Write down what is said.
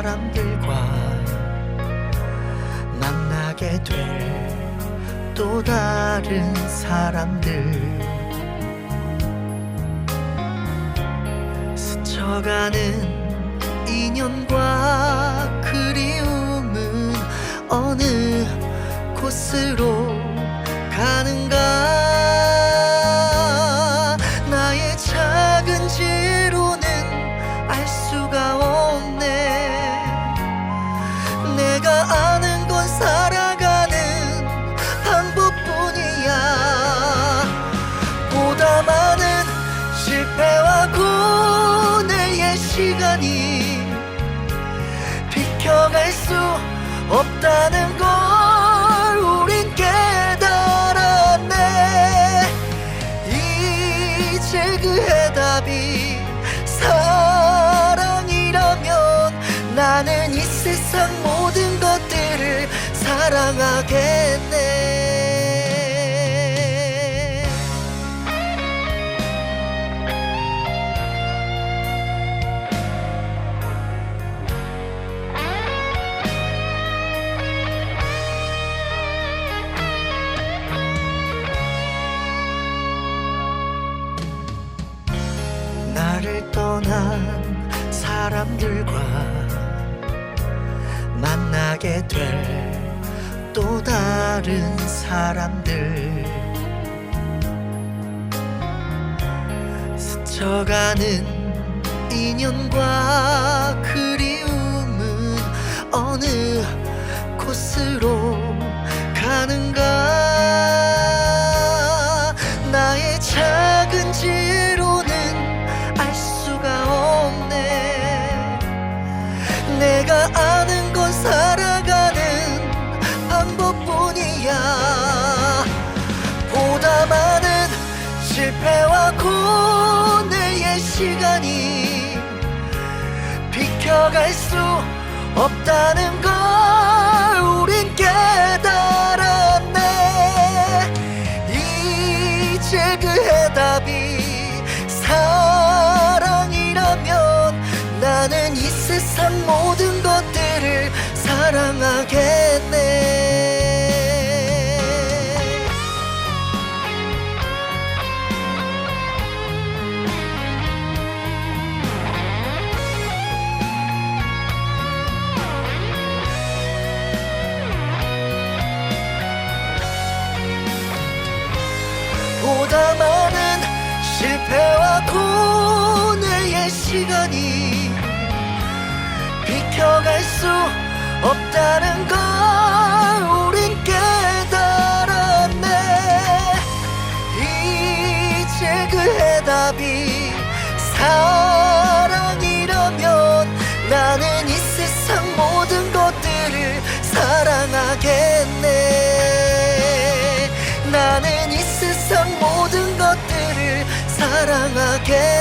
사람들과 만나게 될 또 다른 사람들. 스쳐가는 인연과 그리움은 어느 시간이 비켜갈 수 없다는 걸 우린 깨달았네. 이제 그 해답이 사랑이라면 나는 이 세상 모든 것들을 사랑하겠네 나를 떠난 사람들과 만나게 될 또 다른 사람들. 스쳐가는 인연과 그리움은 어느 곳으로 내가 아는 건 살아가는 방법뿐이야. 보다 많은 실패와 고뇌의 시간이 비켜갈 수 없다는 걸 우린 깨달았네. 이제 그 해답이 사랑이라면 나는 이 세상 모든 실패와 고뇌의 시간이 비켜갈 수 없다는 걸 사랑하겠